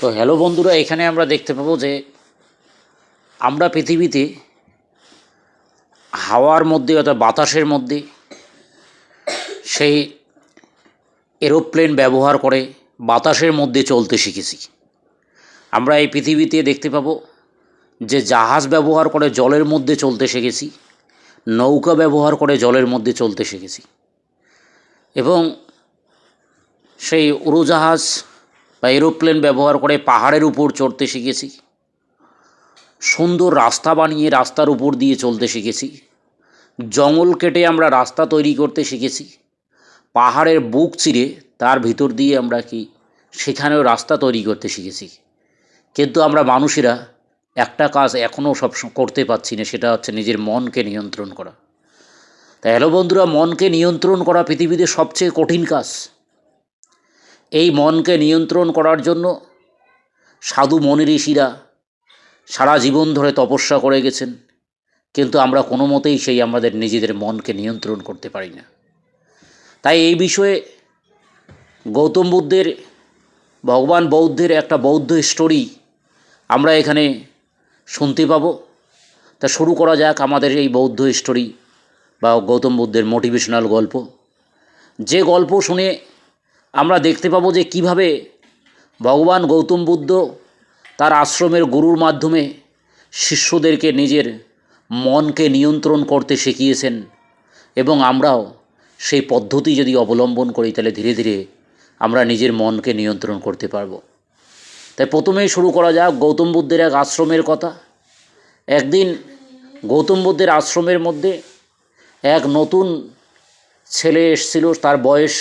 তো হ্যালো বন্ধুরা, এখানে আমরা দেখতে পাবো যে আমরা পৃথিবীতে হাওয়ার মধ্যে অর্থাৎ বাতাসের মধ্যে সেই এরোপ্লেন ব্যবহার করে বাতাসের মধ্যে চলতে শিখেছি। আমরা এই পৃথিবীতে দেখতে পাবো যে জাহাজ ব্যবহার করে জলের মধ্যে চলতে শিখেছি, নৌকা ব্যবহার করে জলের মধ্যে চলতে শিখেছি এবং সেই উড়োজাহাজ বা এরোপ্লেন ব্যবহার করে পাহাড়ের উপর চড়তে শিখেছি। সুন্দর রাস্তা বানিয়ে রাস্তার উপর দিয়ে চলতে শিখেছি। জঙ্গল কেটে আমরা রাস্তা তৈরি করতে শিখেছি। পাহাড়ের বুক চিরে তার ভিতর দিয়ে আমরা কি সেখানেও রাস্তা তৈরি করতে শিখেছি। কিন্তু আমরা মানুষেরা একটা কাজ এখনও সব করতে পারছি না, সেটা হচ্ছে নিজের মনকে নিয়ন্ত্রণ করা। তাই হ্যালো বন্ধুরা, মনকে নিয়ন্ত্রণ করা পৃথিবীতে সবচেয়ে কঠিন কাজ। এই মনকে নিয়ন্ত্রণ করার জন্য সাধু মনি ঋষিরা সারা জীবন ধরে তপস্যা করে গেছেন, কিন্তু আমরা কোনো মতেই সেই আমাদের নিজেদের মনকে নিয়ন্ত্রণ করতে পারি না। তাই এই বিষয়ে গৌতম বুদ্ধের, ভগবান বৌদ্ধের একটা বৌদ্ধ স্টোরি আমরা এখানে শুনতে পাবো। তা শুরু করা যাক আমাদের এই বৌদ্ধ স্টোরি বা গৌতম বুদ্ধের মোটিভেশনাল গল্প। যে গল্প শুনে আমরা দেখতে পাবো যে কীভাবে ভগবান গৌতম বুদ্ধ তার আশ্রমের গুরুর মাধ্যমে শিষ্যদেরকে নিজের মনকে নিয়ন্ত্রণ করতে শিখিয়েছেন এবং আমরাও সেই পদ্ধতি যদি অবলম্বন করি, তাহলে ধীরে ধীরে আমরা নিজের মনকে নিয়ন্ত্রণ করতে পারব। তাই প্রথমেই শুরু করা যাক গৌতম বুদ্ধের এক আশ্রমের কথা। একদিন গৌতম বুদ্ধের আশ্রমের মধ্যে এক নতুন ছেলে এসেছিল, তার বয়স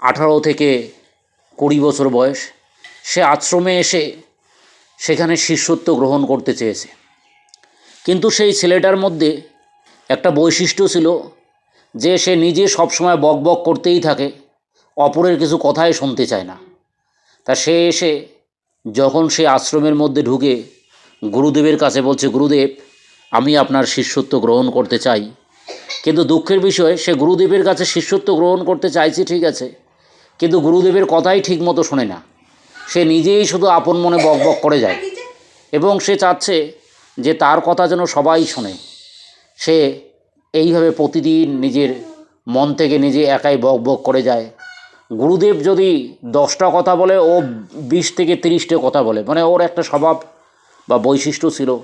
আঠারো থেকে কুড়ি বছর বয়স, সে আশ্রমে এসে সেখানে শিষ্যত্ব গ্রহণ করতে চেয়েছে। কিন্তু সেই ছেলেটার মধ্যে একটা বৈশিষ্ট্য ছিল যে সে নিজে সবসময় বক বক করতেই থাকে, অপরের কিছু কথাই শুনতে চায় না। তা সে এসে যখন সে আশ্রমের মধ্যে ঢুকে গুরুদেবের কাছে বলছে, গুরুদেব, আমি আপনার শিষ্যত্ব গ্রহণ করতে চাই। কিন্তু দুঃখের বিষয়, সে গুরুদেবের কাছে শিষ্যত্ব গ্রহণ করতে চাইছে, ঠিক আছে। কিন্তু গুরুদেবের কথাই ঠিক মতো শোনে না। সে নিজেই শুধু আপন মনে বক বক করে যায় এবং সে চাচ্ছে যে তার কথা যেন সবাই শোনে। সে এইভাবে প্রতিদিন নিজের মন থেকে নিজে একাই বক বক করে যায়। গুরুদেব যদি দশটা কথা বলে, ও বিশ থেকে তিরিশটা কথা বলে। মানে ওর একটা স্বভাব বা বৈশিষ্ট্য ছিল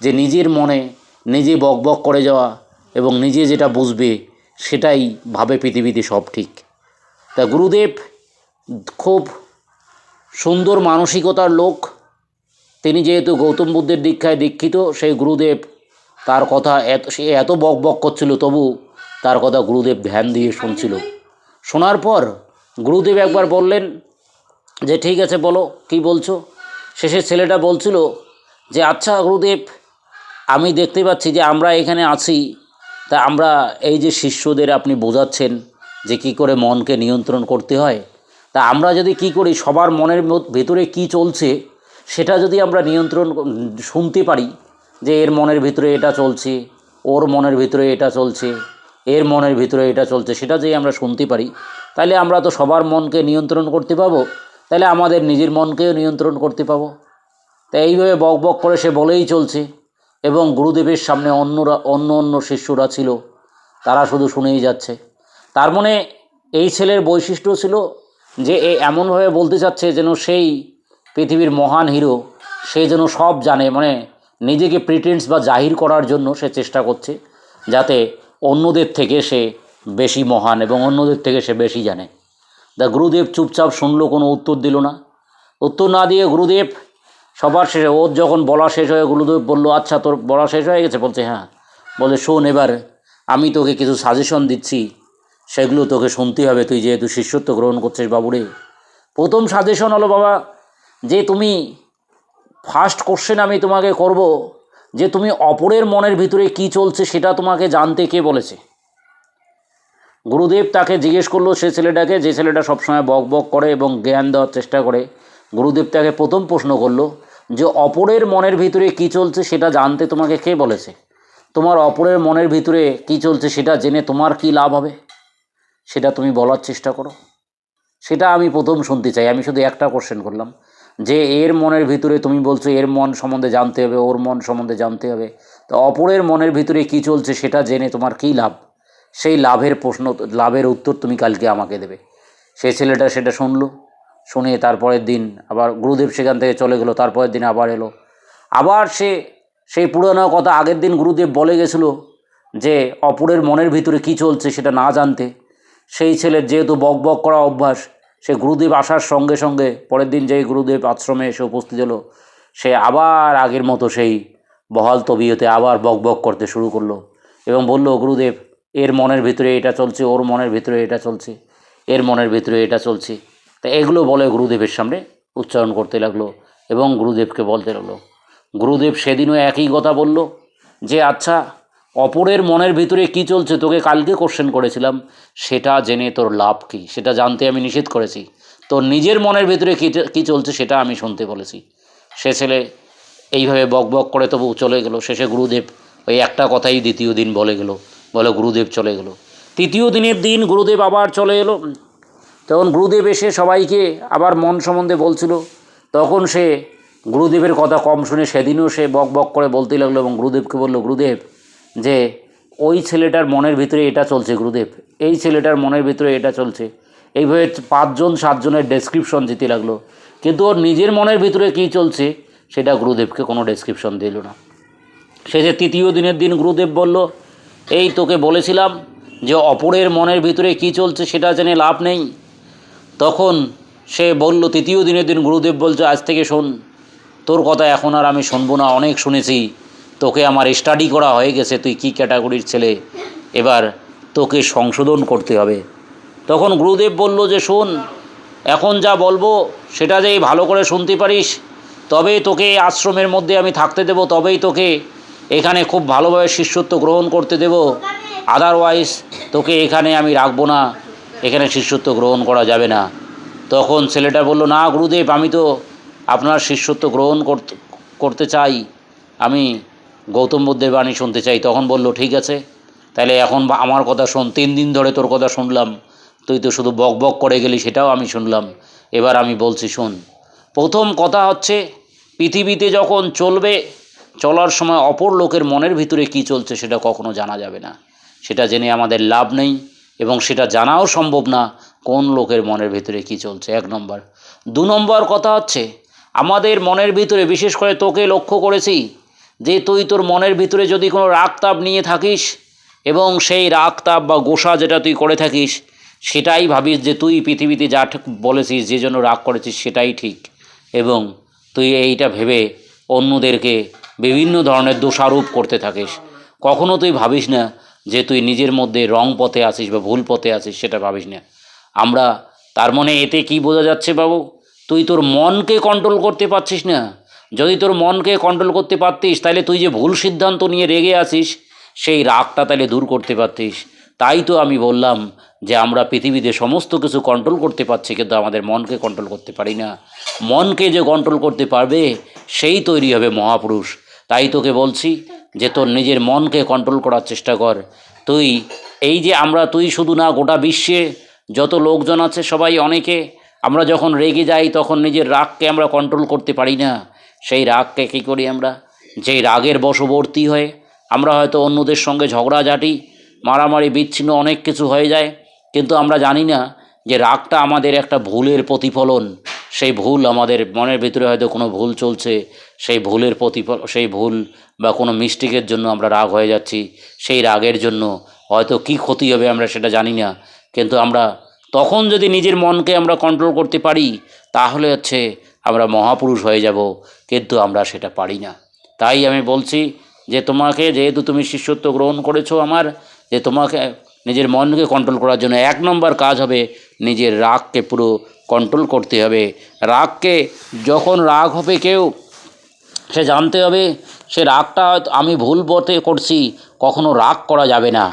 যে নিজের মনে নিজে বক বক করে যাওয়া এবং নিজে যেটা বুঝবে সেটাই ভাবে পৃথিবীতে সব ঠিক। তা গুরুদেব খুব সুন্দর মানসিকতার লোক। তিনি যেহেতু গৌতম বুদ্ধের দীক্ষায় দীক্ষিত, সেই গুরুদেব তার কথা এত সে এত বক বক করছিল, তবু তার কথা গুরুদেব ধ্যান দিয়ে শুনছিল। শোনার পর গুরুদেব একবার বললেন যে, ঠিক আছে, বলো, কি বলছো? শেষে ছেলেটা বলছিল যে আচ্ছা গুরুদেব, আমি দেখতে পাচ্ছি যে আমরা এখানে আছি, তা আমরা এই যে শিষ্যদের আপনি বোঝাচ্ছেন যে কি করে মনকে নিয়ন্ত্রণ করতে হয়। তা আমরা যদি কি করি, সবার মনের ভেতরে কি চলছে, সেটা যদি আমরা নিয়ন্ত্রণ শুনতে পারি যে এর মনের ভিতরে এটা চলছে, ওর মনের ভিতরে এটা চলছে, এর মনের ভিতরে এটা চলছে, সেটা যদি আমরা শুনতে পারি তাহলে আমরা তো সবার মনকে নিয়ন্ত্রণ করতে পাবো তাহলে আমাদের নিজের মনকেও নিয়ন্ত্রণ করতে পাবো। তা এইভাবে বক বক করে সে বলেই চলছে এবং গুরুদেবের সামনে অন্যরা, অন্য অন্য শিষ্যরা ছিল, তারা শুধু শুনেই যাচ্ছে। তার মানে এই ছেলের বৈশিষ্ট্য ছিল যে এ এমনভাবে বলতে চাচ্ছে যেন সেই পৃথিবীর মহান হিরো, সে যেন সব জানে মানে নিজেকে প্রিটেন্স বা জাহির করার জন্য সে চেষ্টা করছে, যাতে অন্যদের থেকে সে বেশি মহান এবং অন্যদের থেকে সে বেশি জানে। দা গুরুদেব চুপচাপ শুনলো, কোনো উত্তর দিল না। উত্তর না দিয়ে গুরুদেব সবার শেষে, ওর যখন বলা শেষ হয়ে, গুরুদেব বলল আচ্ছা তোর বলা শেষ হয়ে গেছে? বলছে হ্যাঁ। বলে, শোন, এবার আমি তোকে কিছু সাজেশন দিচ্ছি। সেগুলো তোকে শুনতে হবে। তুই যেহেতু শিষ্যত্ব গ্রহণ করছিস বাবুরে। প্রথম সাজেশন হলো, বাবা, যে তুমি ফার্স্ট কোশ্চেন আমি তোমাকে করব, যে তুমি অপরের মনের ভিতরে কি চলছে সেটা তোমাকে জানতে কে বলেছে? গুরুদেব তাকে জিজ্ঞেস করল সে ছেলেটাকে, যে ছেলেটা সবসময় বক বক করে এবং জ্ঞান দেওয়ার চেষ্টা করে। গুরুদেব তাকে প্রথম প্রশ্ন করল, যে অপরের মনের ভিতরে কি চলছে সেটা জানতে তোমাকে কে বলেছে? তোমার অপরের মনের ভিতরে কি চলছে সেটা জেনে তোমার কি লাভ হবে? সেটা তুমি বলার চেষ্টা করো। সেটা আমি প্রথম শুনতে চাই। আমি শুধু একটা কোশ্চেন করলাম। যে এর মনের ভিতরে তুমি বলছো এর মন সম্বন্ধে জানতে হবে, ওর মন সম্বন্ধে জানতে হবে। তো অপরের মনের ভিতরে কী চলছে সেটা জেনে তোমার কী লাভ? সেই লাভের প্রশ্ন, লাভের উত্তর তুমি কালকে আমাকে দেবে। সে ছেলেটা সেটা শুনলো, শুনে তারপরের দিন আবার গুরুদেব সেখান থেকে চলে গেলো, তারপরের দিন আবার এলো। আবার সে, সেই পুরনো কথা আগের দিন গুরুদেব বলে গেছিল যে অপরের মনের ভিতরে কী চলছে সেটা না জানতে। সেই ছেলের যেহেতু বক বক করা অভ্যাস, সে গুরুদেব আসার সঙ্গে সঙ্গে পরের দিন যেই গুরুদেব আশ্রমে এসে উপস্থিত হলো, সে আবার আগের মতো সেই বহাল তবিয়তে আবার বক বক করতে শুরু করল এবং বলল, গুরুদেব, এর মনের ভিতরে এটা চলছে, ওর মনের ভিতরে এটা চলছে, এর মনের ভিতরে এটা চলছে। তা এগুলো বলে গুরুদেবের সামনে উচ্চারণ করতে লাগল এবং গুরুদেবকে বলতে লাগল, গুরুদেব সেদিনও একই কথা বলল যে আচ্ছা অপরের মনের ভিতরে কি চলছে? তোকে কালকে কোশ্চেন করেছিলাম। সেটা জেনে তোর লাভ কী? সেটা জানতে আমি নিষেধ করেছি। তোর নিজের মনের ভিতরে কী কী চলছে সেটা আমি শুনতে বলেছি। সে ছেলে এইভাবে বক বক করে তবু চলে গেল। শেষে গুরুদেব ওই একটা কথাই দ্বিতীয় দিন বলে গেল। বলে গুরুদেব চলে গেল। তৃতীয় দিনের দিন গুরুদেব আবার চলে এলো। তখন গুরুদেব এসে সবাইকে আবার মন সম্বন্ধে বলছিল। তখন সে গুরুদেবের কথা কম শুনে সেদিনও সে বক বক করে বলতে লাগল এবং গুরুদেবকে বলল, গুরুদেব যে ওই ছেলেটার মনের ভিতরে এটা চলছে, গুরুদেব। এই ছেলেটার মনের ভিতরে এটা চলছে। এইভাবে পাঁচজন, সাতজনের ডেসক্রিপশন দিতে লাগল। কিন্তু ওর নিজের মনের ভিতরে কী চলছে, সেটা গুরুদেবকে কোনো ডেসক্রিপশন দিল না। শেষে তৃতীয় দিনের দিন গুরুদেব বলল, এই তোকে বলেছিলাম যে অপরের মনের ভিতরে কী চলছে, সেটা জেনে লাভ নেই। তখন সে বলল, তৃতীয় দিনের দিন গুরুদেব বলছে, আজ থেকে শোন, তোর কথা এখন আর আমি শুনব না, অনেক শুনেছি। তোকে আমার স্টাডি করা হয়ে গেছে, তুই কী ক্যাটাগরির ছেলে? এবার তোকে সংশোধন করতে হবে। তখন গুরুদেব বলল যে, শোন, এখন যা বলব, সেটা যেই ভালো করে শুনতে পারিস, তবেই তোকে আশ্রমের মধ্যে আমি থাকতে দেবো, তবেই তোকে এখানে খুব ভালোভাবে শিষ্যত্ব গ্রহণ করতে দেব। আদারওয়াইজ তোকে এখানে আমি রাখব না, এখানে শিষ্যত্ব গ্রহণ করা যাবে না। তখন ছেলেটা বলল, না গুরুদেব, আমি তো আপনার শিষ্যত্ব গ্রহণ করতে করতে চাই। আমি গৌতম বুদ্ধের বাণী শুনতে চাই। তখন বলল, ঠিক আছে, তাহলে এখন আমার কথা শোন, তিন দিন ধরে তোর কথা শুনলাম। তুই তো শুধু বক বক করে গেলি, সেটাও আমি শুনলাম। এবার আমি বলছি, শোন, প্রথম কথা হচ্ছে, পৃথিবীতে যখন চলবে, চলার সময় অপর লোকের মনের ভিতরে কী চলছে সেটা কখনো জানা যাবে না। সেটা জেনে আমাদের লাভ নেই এবং সেটা জানাও সম্ভব না কোন লোকের মনের ভিতরে কী চলছে। এক নম্বর। দু নম্বর কথা হচ্ছে, আমাদের মনের ভিতরে, বিশেষ করে তোকে লক্ষ্য করেছি যে তুই তোর মনের ভিতরে যদি কোনো রাগ তাপ নিয়ে থাকিস এবং সেই রাগ তাপ বা গোসা যেটা তুই করে থাকিস, সেটাই ভাবিস যে তুই পৃথিবীতে যা বলেছিস, যে জন্য রাগ করেছিস সেটাই ঠিক। এবং তুই এইটা ভেবে অন্যদেরকে বিভিন্ন ধরনের দোষারোপ করতে থাকিস। কখনো তুই ভাবিস না যে তুই নিজের মধ্যে রং পথে আছিস বা ভুল পথে আছিস, সেটা ভাবিস না। আমরা তার মনে এতে কি বোঝা যাচ্ছে বাবু? তুই তোর মনকে কন্ট্রোল করতে পারছিস না। যদি তোর মনকে কন্ট্রোল করতে পারতিস তাহলে তুই যে ভুল সিদ্ধান্ত নিয়ে রেগে আছিস, সেই রাগটা তাহলে দূর করতে পারতিস। তাই তো আমি বললাম যে আমরা পৃথিবীতে সমস্ত কিছু কন্ট্রোল করতে পারছি, কিন্তু আমাদের মনকে কন্ট্রোল করতে পারি না। মনকে যে কন্ট্রোল করতে পারবে, সেই তৈরি হবে মহাপুরুষ। তাই তোকে বলছি যে তোর নিজের মনকে কন্ট্রোল করার চেষ্টা কর। তুই, এই যে আমরা, তুই শুধু না, গোটা বিশ্বে যত লোকজন আছে সবাই অনেকে, আমরা যখন রেগে যাই, তখন নিজের রাগকে আমরা কন্ট্রোল করতে পারি না। সেই রাগকে কী করি আমরা? যেই রাগের বশবর্তী হয়ে আমরা হয়তো অন্যদের সঙ্গে ঝগড়াঝাটি, মারামারি, বিচ্ছিন্ন অনেক কিছু হয়ে যায়, কিন্তু আমরা জানি না যে রাগটা আমাদের একটা ভুলের প্রতিফলন। সেই ভুল আমাদের মনের ভিতরে হয়তো কোনো ভুল চলছে, সেই ভুলের প্রতিফল, সেই ভুল বা কোনো মিস্টেকের জন্য আমরা রাগ হয়ে যাচ্ছি, সেই রাগের জন্য হয়তো কী ক্ষতি হবে আমরা সেটা জানি না। কিন্তু আমরা তখন যদি নিজের মনকে আমরা কন্ট্রোল করতে পারি, তাহলে হচ্ছে আমরা মহাপুরুষ হয়ে যাব, কিন্তু আমরা সেটা পারি না। তাই আমি বলছি যে তোমাকে, যেহেতু তুমি শিষ্যত্ব গ্রহণ করেছ আমার, যে তোমাকে নিজের মনকে কন্ট্রোল করার জন্য এক নম্বর কাজ হবে নিজের রাগকে পুরো কন্ট্রোল করতে হবে। রাগকে, যখন রাগ হবে কেউ, সে জানতে হবে, সে রাগটা আমি ভুল পথে করছি, কখনো রাগ করা যাবে না।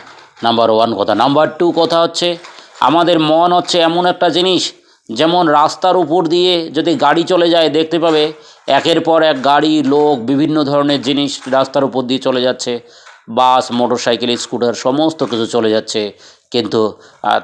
নাম্বার ওয়ান কথা। নাম্বার টু কথা হচ্ছে, আমাদের মন হচ্ছে এমন একটা জিনিস যেমন রাস্তার উপর দিয়ে যদি গাড়ি চলে যায়, দেখতে পাবে একের পর এক গাড়ি, লোক, বিভিন্ন ধরনের জিনিস রাস্তার উপর দিয়ে চলে যাচ্ছে। বাস মোটর সাইকেল স্কুটার, সমস্ত কিছু চলে যাচ্ছে। কিন্তু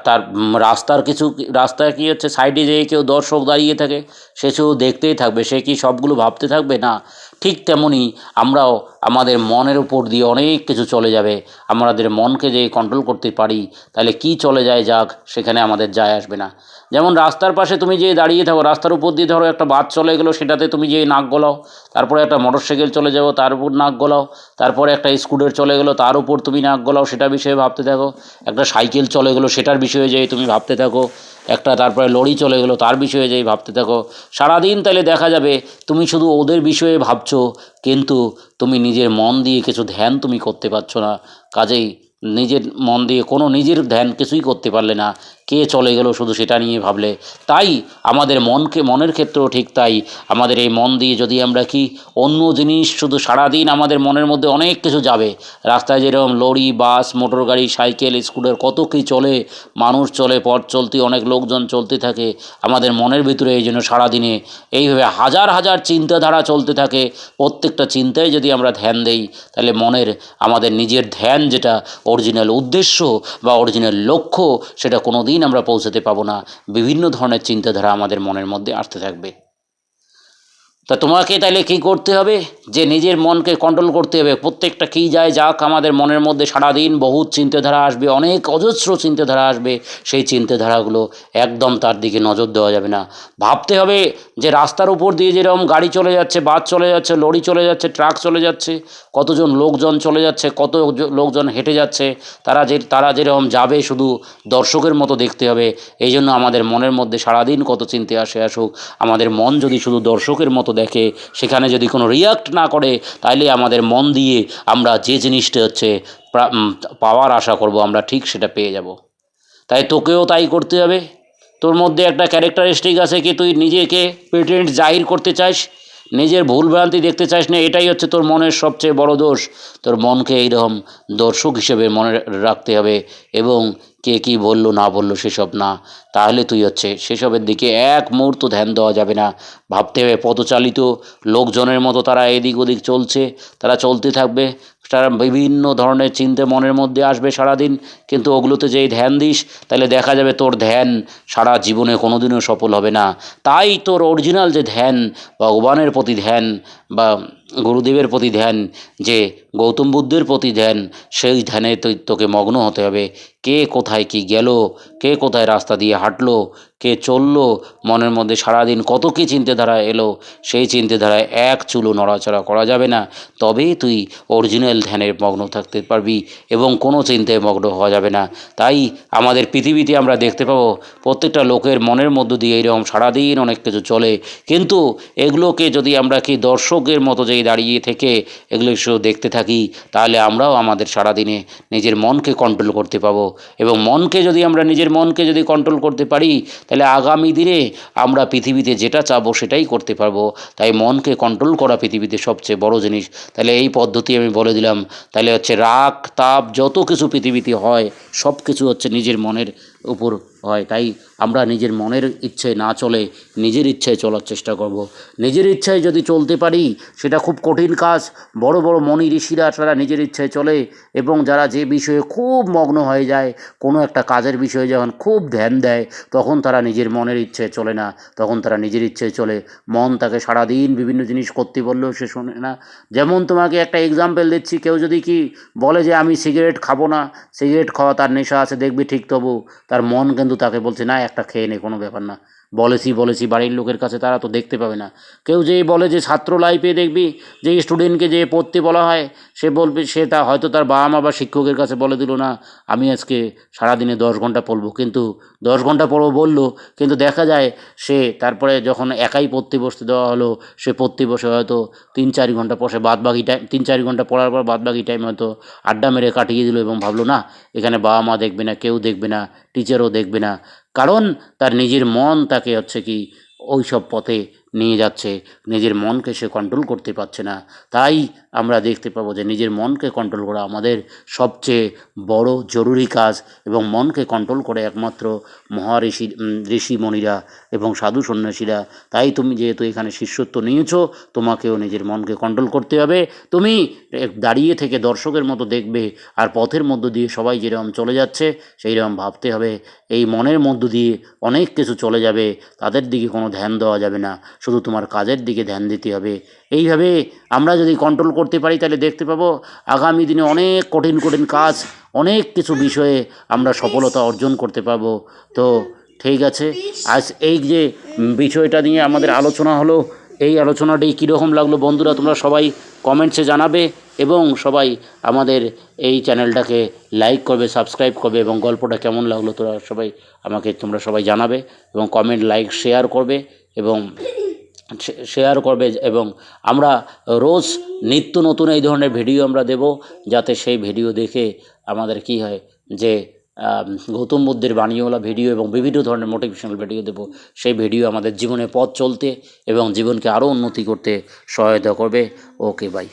তার রাস্তার কিছু রাস্তায় কী হচ্ছে? সাইডে যেয়ে কেউ দর্শক দাঁড়িয়ে থাকে, সে শুধু দেখতেই থাকবে। সে কি সবগুলো ভাবতে থাকবে? না। ঠিক তেমনই আমরাও আমাদের মনের উপর দিয়ে অনেক কিছু চলে যাবে। আমাদের মনকে যে কন্ট্রোল করতে পারি, তাহলে কি চলে যায় যাক, সেখানে আমাদের যায় আসবে না। যেমন রাস্তার পাশে তুমি যে দাঁড়িয়ে থাকো, রাস্তার উপর দিয়ে ধরো একটা বাস চলে গেলো, সেটাতে তুমি যে নাক গলাও। তারপরে একটা মোটর সাইকেল চলে যাব, তার উপর নাক গলাও। তারপরে একটা স্কুটার চলে গেলো, তার উপর তুমি নাক গলাও সেটা বিষয়ে ভাবতে থাকো। একটা সাইকেল চলে গেলো, সেটার বিষয়ে যেয়ে তুমি ভাবতে থাকো। একটা তারপরে লড়ি চলে গেলো, তার বিষয়ে যেই ভাবতে থাকো। সারাদিন তাহলে দেখা যাবে, তুমি শুধু ওদের বিষয়ে ভাবছ, কিন্তু তুমি নিজের মন দিয়ে কিছু ধ্যান তুমি করতে পারছ না। কাজেই নিজের মন দিয়ে কোনো নিজের ধ্যান কিছুই করতে পারলে না। কে চলে গেলো শুধু সেটা নিয়ে ভাবলে। তাই আমাদের মনকে, মনের ক্ষেত্রেও ঠিক তাই। আমাদের এই মন দিয়ে যদি আমরা কি অন্য জিনিস শুধু সারাদিন আমাদের মনের মধ্যে অনেক কিছু যাবে, রাস্তায় যেরকম লরি, বাস, মোটর গাড়ি, সাইকেল, স্কুটার, কত কী চলে, মানুষ চলে, পথ চলতি, অনেক লোকজন চলতে থাকে, আমাদের মনের ভিতরে এই জন্য সারাদিনে এইভাবে হাজার হাজার চিন্তাধারা চলতে থাকে। প্রত্যেকটা চিন্তায় যদি আমরা ধ্যান দেই, তাহলে মনের, আমাদের নিজের ধ্যান যেটা অরিজিনাল উদ্দেশ্য বা অরিজিনাল লক্ষ্য, সেটা কোনো দিন আমরা পৌঁছাতে পাবো না। বিভিন্ন ধরনের চিন্তাধারা আমাদের মনের মধ্যে আসতে থাকবে। তা তোমাকে তাহলে কী করতে হবে? যে নিজের মনকে কন্ট্রোল করতে হবে। প্রত্যেকটা কী যায় যাক, আমাদের মনের মধ্যে সারাদিন বহুত চিন্তাধারা আসবে, অনেক অজস্র চিন্তাধারা আসবে। সেই চিন্তাধারাগুলো একদম তার দিকে নজর দেওয়া যাবে না। ভাবতে হবে যে রাস্তার উপর দিয়ে যেরকম গাড়ি চলে যাচ্ছে, বাস চলে যাচ্ছে, লরি চলে যাচ্ছে, ট্রাক চলে যাচ্ছে, কতজন লোকজন চলে যাচ্ছে, কত লোকজন হেঁটে যাচ্ছে, তারা যে, তারা যেরকম যাবে শুধু দর্শকের মতো দেখতে হবে। এই জন্য আমাদের মনের মধ্যে সারাদিন কত চিন্তা আসে আসুক। আমাদের মন যদি শুধু দর্শকের মতো দেখে, সেখানে যদি কোনো রিয়াক্ট না করে, তাইলে আমাদের মন দিয়ে আমরা যে জিনিসটা হচ্ছে পাওয়ার আশা করব, আমরা ঠিক সেটা পেয়ে যাব। তাই তোকেও তাই করতে হবে। তোর মধ্যে একটা ক্যারেক্টারিস্টিক আছে কি, তুই নিজেকে প্রেটেন্ট জাহির করতে চাস, নিজের ভুলভ্রান্তি দেখতে চাস না, এটাই হচ্ছে তোর মনের সবচেয়ে বড় দোষ। তোর মনকে এইরকম দর্শক হিসেবে মনে রাখতে হবে এবং কে কী বলল, না বলল সেসব না। তাহলে তুই হচ্ছে সেসবের দিকে এক মুহূর্ত ধ্যান দেওয়া যাবে না। ভাবতে হবে পদচালিত লোকজনের মতো তারা এদিক ওদিক চলছে, তারা চলতে থাকবে। তারা বিভিন্ন ধরনের চিন্তা মনের মধ্যে আসবে সারাদিন, কিন্তু ওগুলোতে যেই ধ্যান দিস, তাহলে দেখা যাবে তোর ধ্যান সারা জীবনে কোনোদিনও সফল হবে না। তাই তোর অরিজিনাল যে ধ্যান, ভগবানের প্রতি ধ্যান বা গুরুদেবের প্রতি ধ্যান, যে গৌতম বুদ্ধের প্রতি ধ্যান, সেই ধ্যানে তোকে মগ্ন হতে হবে। কে কোথায় কি গেল কে কোথায় রাস্তা দিয়ে হাঁটলো, কে চলল, মনের মধ্যে সারাদিন কত কী চিন্তাধারা এলো, সেই চিন্তাধারায় এক চুলো নড়াচড়া করা যাবে না। তবেই তুই অরিজিনাল ধ্যানের মগ্ন থাকতে পারবি এবং কোনো চিন্তায় মগ্ন হওয়া যাবে না। তাই আমাদের পৃথিবীতে আমরা দেখতে পাবো, প্রত্যেকটা লোকের মনের মধ্য দিয়ে এইরকম সারাদিন অনেক কিছু চলে। কিন্তু এগুলোকে যদি আমরা কি দর্শকের মতো যেই দাঁড়িয়ে থেকে এগুলো দেখতে থাকি, তাহলে আমরাও আমাদের সারাদিনে নিজের মনকে কন্ট্রোল করতে পাবো। এবং মনকে যদি আমরা নিজের মনকে যদি কন্ট্রোল করতে পারি, তাহলে আগামী দিনে আমরা পৃথিবীতে যেটা চাবো সেটাই করতে পারব। তাই মনকে কন্ট্রোল করা পৃথিবীতে সবচেয়ে বড় জিনিস। তাহলে এই পদ্ধতি আমি বলে দিলাম। তাহলে হচ্ছে রাগ, তাপ যত কিছু পৃথিবীতে হয় সব কিছু হচ্ছে নিজের মনের উপর হয়। তাই আমরা নিজের মনের ইচ্ছায় না চলে নিজের ইচ্ছায় চলার চেষ্টা করব। নিজের ইচ্ছায় যদি চলতে পারি, সেটা খুব কঠিন কাজ। বড় বড় মনি ঋষিরা তারা নিজের ইচ্ছায় চলে এবং যারা যে বিষয়ে খুব মগ্ন হয়ে যায়, কোনো একটা কাজের বিষয়ে যখন খুব ধ্যান দেয়, তখন তারা নিজের মনের ইচ্ছায় চলে না। তখন তারা নিজের ইচ্ছায় চলে। মন তাকে সারাদিন বিভিন্ন জিনিস করতে বললেও সে শোনে না। যেমন তোমাকে একটা এক্সাম্পল দিচ্ছি, কেউ যদি কি বলে যে, আমি সিগারেট খাব না। সিগারেট খাওয়া তার নেশা আছে, দেখবি ঠিক তবু। তার মন কিন্তু তাকে বলছে না একটা খেয়ে নে কোনো ব্যাপার না। বলেছি বলেছি বাড়ির লোকের কাছে তারা তো দেখতে পাবে না। কেউ যে বলে যে ছাত্র লাইফে দেখবি যে স্টুডেন্টকে যে পড়তে বলা হয়, সে বলবে, সে তা হয়তো তার বাবা মা বা শিক্ষকের কাছে বলে দিল না, আমি আজকে সারাদিনে দশ ঘণ্টা পড়ব। কিন্তু দশ ঘণ্টা পড়ব বলল, কিন্তু দেখা যায় সে তারপরে যখন একাই পড়তে বসতে দেওয়া হলো, সে পড়তে বসে হয়তো তিন চার ঘণ্টা বসে বাদ বাকি টাইম তিন চার ঘণ্টা পড়ার পর বাদ বাকি টাইম হয়তো আড্ডা মেরে কাটিয়ে দিল এবং ভাবলো, না, এখানে বাবা মা দেখবে না, কেউ দেখবে না টিচারও দেখবে না। কারণ তার নিজের মন তাকে হচ্ছে কি ওই সব পথে নিয়ে যাচ্ছে, নিজের মনকে সে কন্ট্রোল করতে পারছে না। তাই আমরা দেখতে পাবো যে নিজের মনকে কন্ট্রোল করা আমাদের সবচেয়ে বড় জরুরি কাজ এবং মনকে কন্ট্রোল করে একমাত্র মহাঋষি ঋষিমণিরা এবং সাধু সন্ন্যাসীরা। তাই তুমি যেহেতু এখানে শিষ্যত্ব নিয়েছো, তোমাকেও নিজের মনকে কন্ট্রোল করতে হবে। তুমি দাঁড়িয়ে থেকে দর্শকের মতো দেখবে আর পথের মধ্য দিয়ে সবাই যেরকম চলে যাচ্ছে সেই রকম ভাবতে হবে। এই মনের মধ্য দিয়ে অনেক কিছু চলে যাবে, তাদের দিকে কোনো ধ্যান দেওয়া যাবে না। শুধু তোমার কাজের দিকে ধ্যান দিতে হবে। এইভাবে আমরা যদি কন্ট্রোল করতে পারি, তাহলে দেখতে পাবো আগামী দিনে অনেক কঠিন কঠিন কাজ, অনেক কিছু বিষয়ে আমরা সফলতা অর্জন করতে পারব। তো ঠিক আছে, আজ এই যে বিষয়টা নিয়ে আমাদের আলোচনা হলো, এই আলোচনাটি কীরকম লাগল বন্ধুরা, তোমরা সবাই কমেন্টসে জানাবে এবং সবাই আমাদের এই চ্যানেলটাকে লাইক করবে সাবস্ক্রাইব করবে এবং গল্পটা কেমন লাগল তোরা সবাই আমাকে, তোমরা সবাই জানাবে এবং কমেন্ট লাইক শেয়ার করবে এবং শেয়ার করবে এবং আমরা রোজ নিত্য নতুন এই ধরনের ভিডিও আমরা দেব যাতে সেই ভিডিও দেখে আমাদের কি হয় যে গৌতম বুদ্ধের বাণীওয়ালা ভিডিও এবং বিভিন্ন ধরনের মোটিভেশনাল ভিডিও দেবো। সেই ভিডিও আমাদের জীবনে পথ চলতে এবং জীবনকে আরও উন্নতি করতে সহায়তা করবে। Okay bye